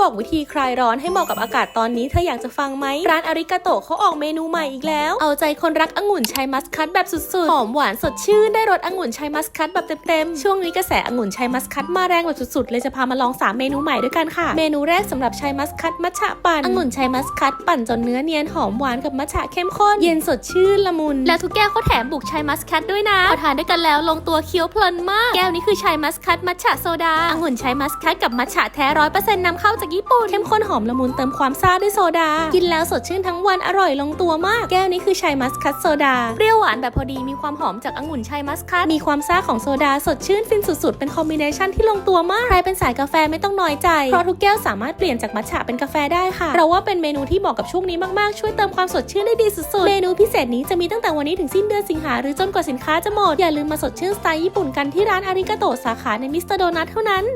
บอกวิธีคลายร้อนให้เหมาะกับอากาศตอนนี้เธออยากจะฟังไหม ร้านอาริกาโตะเขาออกเมนูใหม่อีกแล้ว เอาใจคนรักองุ่นชัยมัสคัตแบบสุดๆ หอมหวานสดชื่นได้รสองุ่นชัยมัสคัตแบบเต็มๆ ช่วงนี้กระแสองุ่นชัยมัสคัตมาแรงแบบสุดๆ เลยจะพามาลอง 3 เมนูใหม่ด้วยกันค่ะ เมนูแรกสำหรับชัยมัสคัตมัทฉะปั่นองุ่นชัยมัสคัตปั่นจนเนื้อเนียนหอมหวานกับมัทฉะเข้มข้นเย็นสดชื่นละมุน และทุกแก้วเขาแถมบุกชัยมัสคัตด้วยนะพอทานด้วยกันแล้วลงตัวเคี้ยวเพลินมาก แก้วนี้คือชัยมัสคัตมัทฉะโซดาองุ่นชัยมัสคัตกับมัทฉะแท้ร้อยเปอร์เซ็นต์นำเข้าจากญี่ปุ่น เข้มข้นหอมละมุนเติมความซ่าด้วยโซดา กินแล้วสดชื่นทั้งวันอร่อยลงตัวมาก แก้วนี้คือชัยมัสคัตโซดา เปรี้ยวหวานแบบพอดีมีความหอมจากองุ่นชัยมัสคัต มีความซ่าของโซดาสดชื่นฟินสุดๆ เป็นคอมบิเนชันที่ลงตัวมาก ใครเป็นสายกาแฟไม่ต้องน้อยใจ เพราะทุกแก้วสามารถเปลี่ยนจากมัทฉะเป็นกาแฟได้ค่ะ เราว่าเป็นเมนูที่เหมาะกับช่วงนี้มากๆ ช่วยเติมความสดชื่นได้ดีสุดๆ เมนูพิเศษนี้จะมีตั้งแต่วันนี้ถึงสิ้นเดือนสิงหาหรือจนกว่าสินค้าจะหมด อย่าลืมมาสดชื่นสไตล์ญี่ปุ่นกันที่ร้านอาริกาโตะสาขาในมิสเตอร์โดนัทเท่านั้น